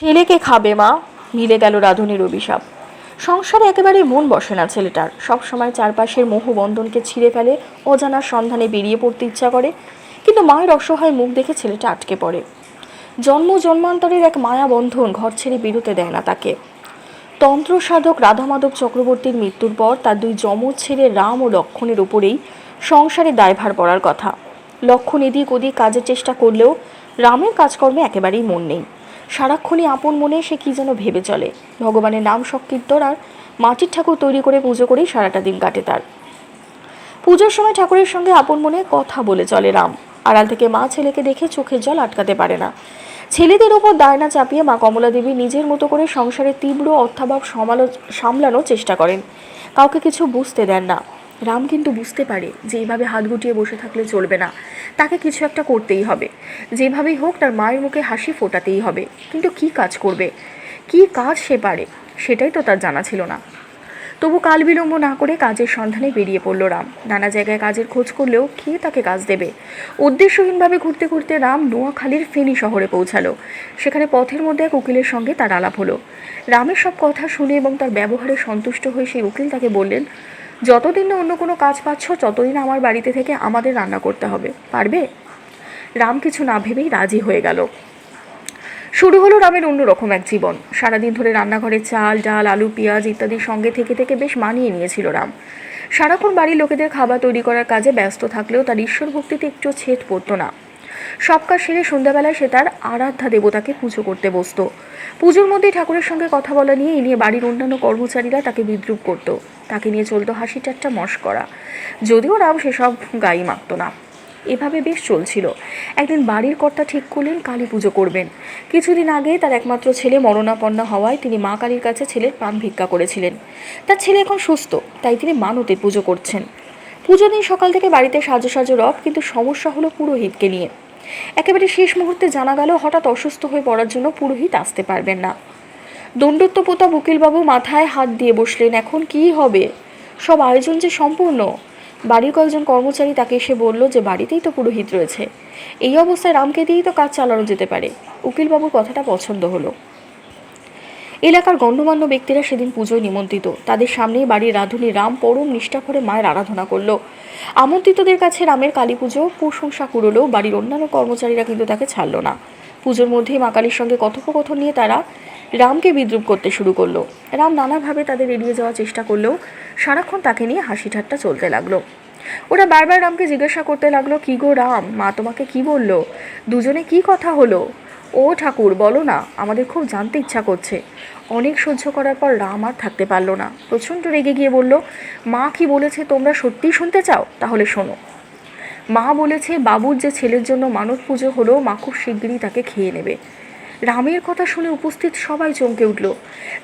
ছেলেকে খাবে মা, মিলে গেল রাধুনির অভিশাপ। সংসারে একেবারে মন বসে না ছেলেটার। সব সময় চারপাশের মোহবন্ধনকে ছিঁড়ে ফেলে, অজানার সন্ধানে বেরিয়ে পড়তে ইচ্ছা করে। কিন্তু মায়ের অসহায় মুখ দেখে ছেলেটা আটকে পড়ে। জন্ম জন্মান্তরের এক মায়া বন্ধন ঘর ছেড়ে বেরোতে দেয় না তাকে। তন্ত্র সাধক রাধামাধব চক্রবর্তীর মৃত্যুর পর তার দুই যমজ ছেলে রাম ও লক্ষণের উপরেই সংসারে দায়ভার পড়ার কথা। লক্ষণ এদিক ওদিক কাজের চেষ্টা করলেও রামের কাজকর্মে একেবারেই মন নেই। সারাক্ষণই আপন মনে সে কি যেন ভেবে চলে। ভগবানের নাম সংকীর্তন মাটির ঠাকুর তৈরি করে পুজো করেই সারাটা দিন কাটে তার। পুজোর সময় ঠাকুরের সঙ্গে আপন মনে কথা বলে চলে রাম। আড়াল থেকে মা ছেলেকে দেখে চোখের জল আটকাতে পারে না। ছেলেদের ওপর দায়না চাপিয়ে মা কমলা দেবী নিজের মতো করে সংসারের তীব্র অর্থাভাব সমালো সামলানোর চেষ্টা করেন। কাউকে কিছু বুঝতে দেন না। রাম কিন্তু বুঝতে পারে যে এইভাবে হাত গুটিয়ে বসে থাকলে চলবে না। তাকে কিছু একটা করতেই হবে। যেভাবেই হোক তার মায়ের মুখে হাসি ফোটাতেই হবে। কিন্তু কি কাজ করবে? কি কাজ সে পারে? সেটাই তো তার জানা ছিল না। তবু কাল বিলম্ব না করে কাজের সন্ধানে বেরিয়ে পড়ল রাম। নানা জায়গায় কাজের খোঁজ করলেও কে তাকে কাজ দেবে? উদ্দেশ্যহীনভাবে ঘুরতে ঘুরতে রাম নোয়াখালীর ফেনী শহরে পৌঁছালো। সেখানে পথের মধ্যে এক উকিলের সঙ্গে তার আলাপ হলো। রামের সব কথা শুনে এবং তার ব্যবহারে সন্তুষ্ট হয়ে সেই উকিল তাকে বললেন যতদিন না অন্য কোনো কাজ পাচ্ছ, ততদিন আমার বাড়িতে থেকে আমাদের রান্না করতে হবে। পারবে? রাম কিছু না ভেবেই রাজি হয়ে গেল। শুরু হলো রামের অন্যরকম এক জীবন। সারাদিন ধরে রান্নাঘরে চাল, ডাল, আলু, পেঁয়াজ ইত্যাদির সঙ্গে থেকে থেকে বেশ মানিয়ে নিয়েছিল রাম। সারাক্ষণ বাড়ির লোকেদের খাবার তৈরি করার কাজে ব্যস্ত থাকলেও তার ঈশ্বর ভক্তিতে একটু ছেদ পড়তো না। সব কাজ সেরে সন্ধ্যাবেলায় সে তার আরাধ্যা দেবতাকে পুজো করতে বসতো। পুজোর মধ্যেই ঠাকুরের সঙ্গে কথা বলা নিয়ে নিয়ে বাড়ির অন্যান্য কর্মচারীরা তাকে বিদ্রুপ করত। তাকে নিয়ে চলতো হাসি ঠাট্টা মস্করা যদিও রাম সেসব গায়ে মাখত না। এভাবে বেশ চলছিল। একদিন বাড়ির কর্তা ঠিক করলেন, কালী পুজো করবেন। কিছুদিন আগে তার একমাত্র ছেলে মরণাপন্ন হওয়ায় তিনি মা কালীর কাছে ছেলের প্রাণ ভিক্ষা করেছিলেন। তার ছেলে এখন সুস্থ, তাই তিনি মানতে পুজো করছেন। পুজো দিন সকাল থেকে বাড়িতে সাজো সাজো রব, কিন্তু সমস্যা হলো পুরোহিতকে নিয়ে। একেবারে শেষ মুহূর্তে জানা গেল, হঠাৎ অসুস্থ হয়ে পড়ার জন্য পুরোহিত আসতে পারবেন না। দণ্ডত্ব পোতা উকিলবাবু মাথায় হাত দিয়ে বসলেন, এখন কি হবে? সব আয়োজন যে সম্পূর্ণ? বাড়ির কয়েকজন কর্মচারী তাকে এসে বলল যে, বাড়িতেই তো পুরোহিত রয়েছে। এই অবস্থায় রামকে দিয়েই তো কাজ চালানো যেতে পারে। উকিলবাবুর কথাটা পছন্দ হলো। এলাকার গণ্যমান্য ব্যক্তিরা সেদিন পুজোয় নিমন্ত্রিত। তাদের সামনেই বাড়ির রাঁধুনি রাম পরম নিষ্ঠা করে মায়ের আরাধনা করল। আমন্ত্রিতদের কাছে রামের কালী পুজো, প্রশংসা কুড়লেও বাড়ির অন্যান্য কর্মচারীরা কিন্তু তাকে ছাড়ল না। পুজোর মধ্যেই মা কালীর সঙ্গে কথোপকথন নিয়ে তারা রামকে বিদ্রুপ করতে শুরু করল। রাম নানাভাবে তাদের এড়িয়ে যাওয়ার চেষ্টা করলেও সারাক্ষণ তাকে নিয়ে হাসি ঠাট্টা চলতে লাগল। ওরা বারবার রামকে জিজ্ঞাসা করতে লাগল, কি গো রাম? মা তোমাকে কি বলল? দুজনে কি কথা হলো? ও ঠাকুর, বলো না, আমাদের খুব জানতে ইচ্ছা করছে। অনেক সহ্য করার পর রাম আর থাকতে পারল না। প্রচণ্ড রেগে গিয়ে বলল, মা কি বলেছে তোমরা সত্যিই শুনতে চাও? তাহলে শোনো। মা বলেছে, বাবুর যে ছেলের জন্য মানত পুজো হলো, মা খুব শিগগিরই তাকে খেয়ে নেবে। রামের কথা শুনে উপস্থিত সবাই চমকে উঠল।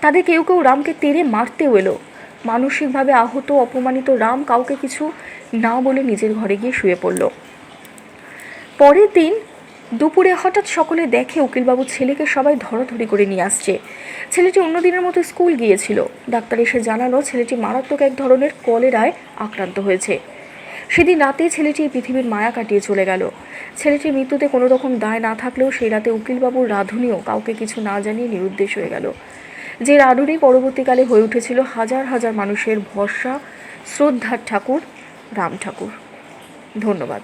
তাদের কেউ কেউ রামকে তেড়ে মারতেও এলো। মানসিকভাবে আহত, অপমানিত রাম কাউকে কিছু না বলে নিজের ঘরে গিয়ে শুয়ে পড়ল। পরের দিন দুপুরে হঠাৎ সকলে দেখে উকিলবাবুর ছেলেকে সবাই ধরাধরি করে নিয়ে আসছে। ছেলেটি অন্য দিনের মতো স্কুল গিয়েছিল। ডাক্তার এসে জানালো ছেলেটি মারাত্মক এক ধরনের কলেরায় আক্রান্ত হয়েছে। সেদিন রাতে ছেলেটি পৃথিবীর মায়া কাটিয়ে চলে গেল। ছেলেটির মৃত্যুতে কোনো রকম দায় না থাকলেও সেই রাতে উকিলবাবুর রাঁধুনিও কাউকে কিছু না জানিয়ে নিরুদ্দেশ হয়ে গেল। যে রাঁধুনি পরবর্তীকালে হয়ে উঠেছিল হাজার হাজার মানুষের ভরসা, শ্রদ্ধার ঠাকুর, রাম ঠাকুর। ধন্যবাদ।